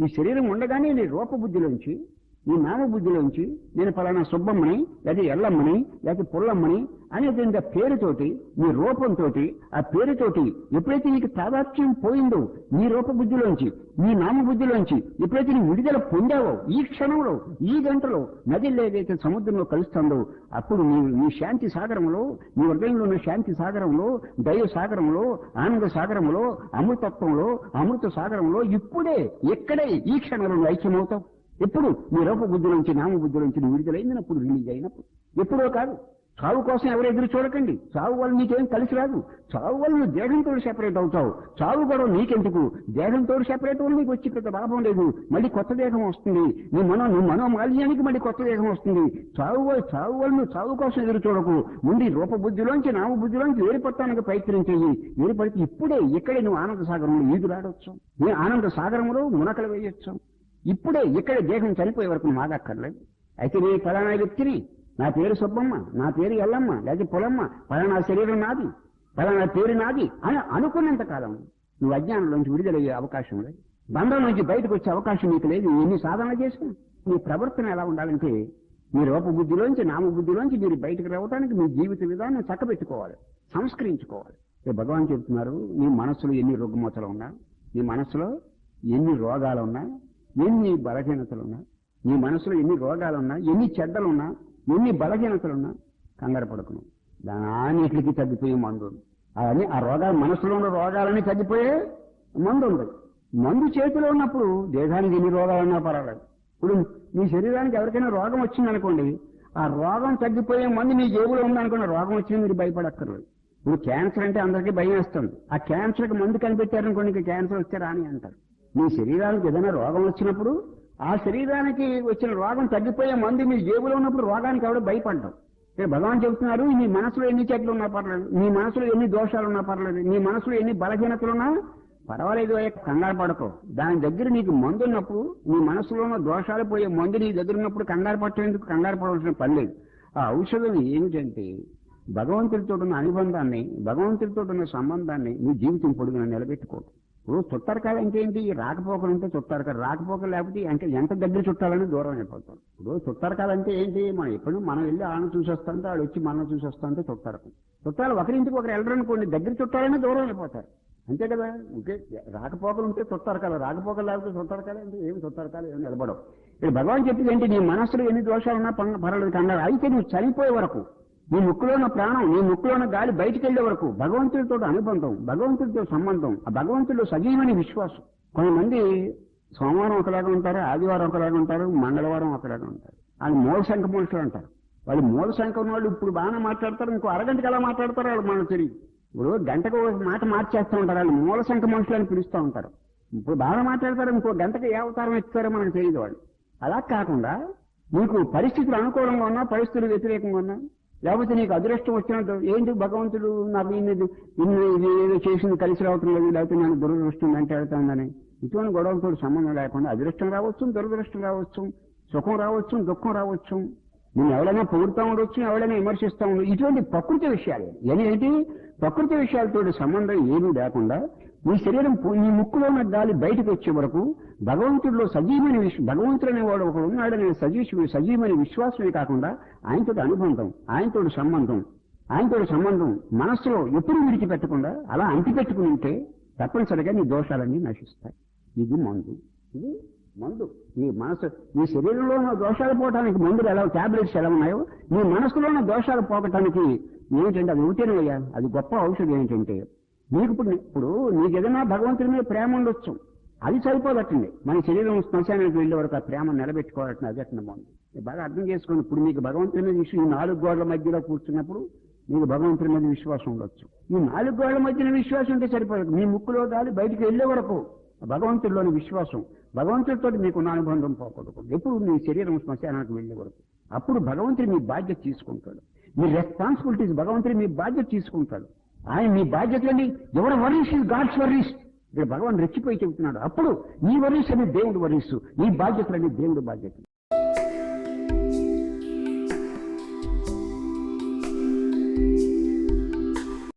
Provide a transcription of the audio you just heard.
ఈ శరీరం ఉండగానే నీ రూపబుద్ధిలోంచి నీ నామబుద్ధిలోంచి నేను పలానా సుబ్బమ్మని లేదా ఎల్లమ్మని లేకపోతే పుల్లమ్మని అనేటువంటి పేరుతోటి నీ రూపంతో ఆ పేరుతోటి ఎప్పుడైతే నీకు తాదాత్మ్యం పోయిందో నీ రూపబుద్ధిలోంచి నీ నామబుద్ధిలోంచి ఎప్పుడైతే నీ విడుదల పొందావో ఈ క్షణంలో ఈ గంటలో నదిలో ఏదైతే సముద్రంలో కలుస్తుందో అప్పుడు నీ నీ శాంతి సాగరంలో నీ హృదయంలో ఉన్న శాంతి సాగరంలో దైవ సాగరంలో ఆనంద సాగరంలో అమృతత్వంలో అమృత సాగరంలో ఇప్పుడే ఎక్కడే ఈ క్షణంలో ఐక్యమవుతావు. ఎప్పుడు నీ రూప బుద్ధి నుంచి నామ బుద్ధి నుంచి విడుదలైనప్పుడు రిలీజ్ అయినప్పుడు. ఎప్పుడో కాదు. చావు కోసం ఎవరు ఎదురు చూడకండి. చావు వల్ల నీకేం కలిసి రాదు. చావు వల్ల నువ్వు దేహంతో సెపరేట్ అవుతావు. చావు గొడవ నీకెందుకు? దేహంతో సెపరేట్ వల్ల నీకు వచ్చి పెద్ద లాభం లేదు. మళ్ళీ కొత్త దేహం వస్తుంది. నీ మనో నీ మనోమాల్యానికి మళ్ళీ కొత్త దేహం వస్తుంది. చావు వల్ల చావు వల్ల నువ్వు చావు కోసం ఎదురు చూడకు. ముందు రూపబుద్ధిలోంచి రూప బుద్ధిలోంచి నామ బుద్ధిలోంచి వేరుపడటానికి ప్రయత్నించేయి వేరుపడితే ఇప్పుడే ఇక్కడే నువ్వు ఆనంద సాగరంలో ఈదులాడవచ్చు నీ ఆనంద సాగరంలో మునకలు వేయొచ్చు. ఇప్పుడే ఇక్కడ దేహం చనిపోయే వరకు నువ్వు ఆగక్కర్లేదు. అయితే నీ ఫలానా వ్యక్తిని నా పేరు సుబ్బమ్మ నా పేరు ఎల్లమ్మ లేకపోతే పొలమ్మ ఫలానా శరీరం నాది ఫలానా పేరు నాది అని అనుకున్నంత కాలం నువ్వు అజ్ఞానంలోంచి విడుదలయ్యే అవకాశం లేదు. బంధం నుంచి బయటకు వచ్చే అవకాశం నీకు లేదు. ఎన్ని సాధన చేసినా నీ ప్రవర్తన ఎలా ఉండాలంటే మీ రూపబుద్ధిలోంచి నామబుద్ధిలోంచి మీరు బయటకు రావడానికి మీ జీవిత విధానం చక్కబెట్టుకోవాలి సంస్కరించుకోవాలి. భగవాన్ చెప్తున్నారు నీ మనసులో ఎన్ని రుగ్మతలు ఉన్నా నీ మనస్సులో ఎన్ని రోగాలు ఉన్నా ఎన్ని బలహీనతలున్నా నీ మనసులో ఎన్ని రోగాలున్నా ఎన్ని చెడ్డలున్నా ఎన్ని బలహీనతలున్నా కంగారు పడుకును. దానిటికి తగ్గిపోయే మందు అవన్నీ ఆ రోగాలు మనసులో ఉన్న రోగాలన్నీ తగ్గిపోయే మందు ఉంది. మందు చేతిలో ఉన్నప్పుడు దేహానికి ఎన్ని రోగాలున్నా పర్వాలేదు. ఇప్పుడు మీ శరీరానికి ఎవరికైనా రోగం వచ్చిందనుకోండి ఆ రోగం తగ్గిపోయే మందు మీ జేబులో ఉందనుకోండి రోగం వచ్చింది మీరు భయపడక్కర్లేదు. ఇప్పుడు క్యాన్సర్ అంటే అందరికీ భయం వేస్తుంది. ఆ క్యాన్సర్కి మందు కనిపెట్టారనుకోండి ఇక క్యాన్సర్ వచ్చారా అని అంటారు. మీ శరీరానికి ఏదైనా రోగం వచ్చినప్పుడు ఆ శరీరానికి వచ్చిన రోగం తగ్గిపోయే మందు మీ జేబులో ఉన్నప్పుడు రోగానికి ఎవడో భయపడ్డాం ఇక్కడ భగవాన్ చెబుతున్నారు నీ మనసులో ఎన్ని చెట్లు ఉన్నా పర్లేదు నీ మనసులో ఎన్ని దోషాలు ఉన్నా పర్లేదు నీ మనసులో ఎన్ని బలహీనతలు ఉన్నా పర్వాలేదు కంగారు పడకు. దాని దగ్గర నీకు మందు ఉన్నప్పుడు నీ మనసులో ఉన్న దోషాలు పోయే మందు నీ దగ్గర ఉన్నప్పుడు కంగారు పట్టేందుకు కంగారు పడవలసిన పని లేదు. ఆ ఔషధం ఏమిటంటే భగవంతుడితో ఉన్న అనుబంధాన్ని భగవంతుడితో ఉన్న సంబంధాన్ని నీ జీవితం పొడుగున నిలబెట్టుకోవడం చుట్టారకాలు అంటే ఏంటి? రాకపోకలు అంటే చుట్టారకాలు రాకపోకలు లేకపోతే అంటే ఎంత దగ్గర చుట్టాలని దూరం అయిపోతాం. ఇప్పుడు చుట్టారకాలు అంటే ఏంటి? మనం ఎప్పుడు మనం వెళ్ళి ఆమె చూసి వస్తాంటే వాడు వచ్చి మనం చూసి వస్తాంటే చుట్టారు చుట్టాలు ఒకరింటికి ఒకరు వెళ్ళరనుకోండి దగ్గర చుట్టాలని దూరం అయిపోతారు. అంతే కదా? ఇంకే రాకపోకలు ఉంటే చుట్టారకాలు రాకపోకలు లేకపోతే చుట్టారకాలు అంటే ఏమి చుట్టారకాలు ఏమి నిలబడవు. ఇక్కడ భగవాన్ చెప్పింది ఏంటి? నీ మనసులో ఎన్ని దోషాలు ఉన్నా పం- పర్వాలేదు అయితే నువ్వు చనిపోయే వరకు నీ ముక్కులో ఉన్న ప్రాణం నీ ముక్కులో ఉన్న గాలి బయటికి వెళ్ళే వరకు భగవంతుడితో అనుబంధం భగవంతుడితో సంబంధం ఆ భగవంతుడిలో సజీవని విశ్వాసం. కొంతమంది సోమవారం ఒకలాగా ఉంటారు ఆదివారం ఒకలాగా ఉంటారు మంగళవారం ఒకలాగా ఉంటారు. అది మూల శంఖ మనుషులు అంటారు. వాళ్ళు మూల శంఖ వాళ్ళు ఇప్పుడు బాగానే మాట్లాడతారు ఇంకో అరగంటకి ఎలా మాట్లాడతారో వాళ్ళు మనం తెలియదు ఇప్పుడు గంటకు ఒక మాట మార్చేస్తూ ఉంటారు వాళ్ళు మూల శంఖ మనుషులు అని పిలుస్తూ ఉంటారు. ఇప్పుడు బాగా మాట్లాడతారు ఇంకో గంటకి ఏ అవతారం ఎత్తారో మనకు తెలియదు వాళ్ళు. అలా కాకుండా నీకు పరిస్థితులు అనుకూలంగా ఉన్నా పరిస్థితులు వ్యతిరేకంగా ఉన్నా లేకపోతే నీకు అదృష్టం వచ్చినట్టు ఏంటి భగవంతుడు నాకు ఇన్ని ఇన్ని ఏదో చేసింది కలిసి రావటం లేదు లేకపోతే నేను దురదృష్టం వెంటాడుతుందని ఇటువంటి గొడవలతో సంబంధం లేకుండా అదృష్టం రావచ్చు దురదృష్టం రావచ్చు సుఖం రావచ్చు దుఃఖం రావచ్చు. నేను ఎవడైనా పొగుడుతూ ఉండొచ్చు ఎవడైనా విమర్శిస్తూ ఉండొచ్చు. ఇటువంటి ప్రకృతి విషయాలు ఏంటి? ప్రకృతి విషయాలతో సంబంధం ఏమీ లేకుండా నీ శరీరం ఈ నీ ముక్కులో ఉన్న గాలి బయటకు వచ్చే వరకు భగవంతుడిలో సజీవమైన విశ్వ భగవంతుడు అనేవాడు ఒకడు ఉన్నాడనే సజీవ సజీవమైన విశ్వాసమే కాకుండా ఆయనతో అనుబంధం ఆయనతో సంబంధం ఆయనతో సంబంధం మనస్సులో ఎప్పుడు విడిచిపెట్టకుండా అలా అంటిపెట్టుకుని ఉంటే తప్పనిసరిగా నీ దోషాలన్నీ నశిస్తాయి. ఇది మందు. ఇది మందు. నీ మనసు నీ శరీరంలో దోషాలు పోవటానికి మందులు ఎలా ట్యాబ్లెట్స్ ఎలా ఉన్నాయో నీ మనసులోనూ దోషాలు పోవటానికి ఏమిటంటే అది ఉంటేనయ్యా అది గొప్ప ఔషధం ఏంటంటే నీకు ఇప్పుడు ఇప్పుడు నీకు ఏదైనా భగవంతుడి మీద ప్రేమ ఉండొచ్చు. అది సరిపోదట్టండి మన శరీరం శ్మశానానికి వెళ్ళే వరకు ఆ ప్రేమ నిలబెట్టుకోవాలంటే అది అట్టిన బాగుంది. బాగా అర్థం చేసుకోండి. ఇప్పుడు మీకు భగవంతుని మీద విషయం ఈ నాలుగు గోడల మధ్యలో కూర్చున్నప్పుడు మీకు భగవంతుడి మీద విశ్వాసం ఉండొచ్చు. ఈ నాలుగు గోడల మధ్యన విశ్వాసం ఉంటే సరిపోదు. మీ ముక్కులో గాలి బయటికి వెళ్ళే వరకు భగవంతుడిలోని విశ్వాసం. భగవంతుడితో మీకున్న అనుబంధం పోకూడదు. ఎప్పుడు మీ శరీరం శ్మశానానికి వెళ్ళే అప్పుడు భగవంతుడు మీ బాధ్యత తీసుకుంటాడు. మీ రెస్పాన్సిబిలిటీస్ భగవంతుడు మీ బాధ్యత తీసుకుంటాడు. ఆయన మీ బాధ్యతలని ఎవరు వర్రీస్ గాడ్స్ వర్రీస్ ఇక్కడ భగవాన్ రెచ్చిపోయి చెబుతున్నాడు. అప్పుడు నీ వర్రీస్ అని దేవుడు వర్రీసు నీ బాధ్యతలని దేవుడు బాధ్యతలు.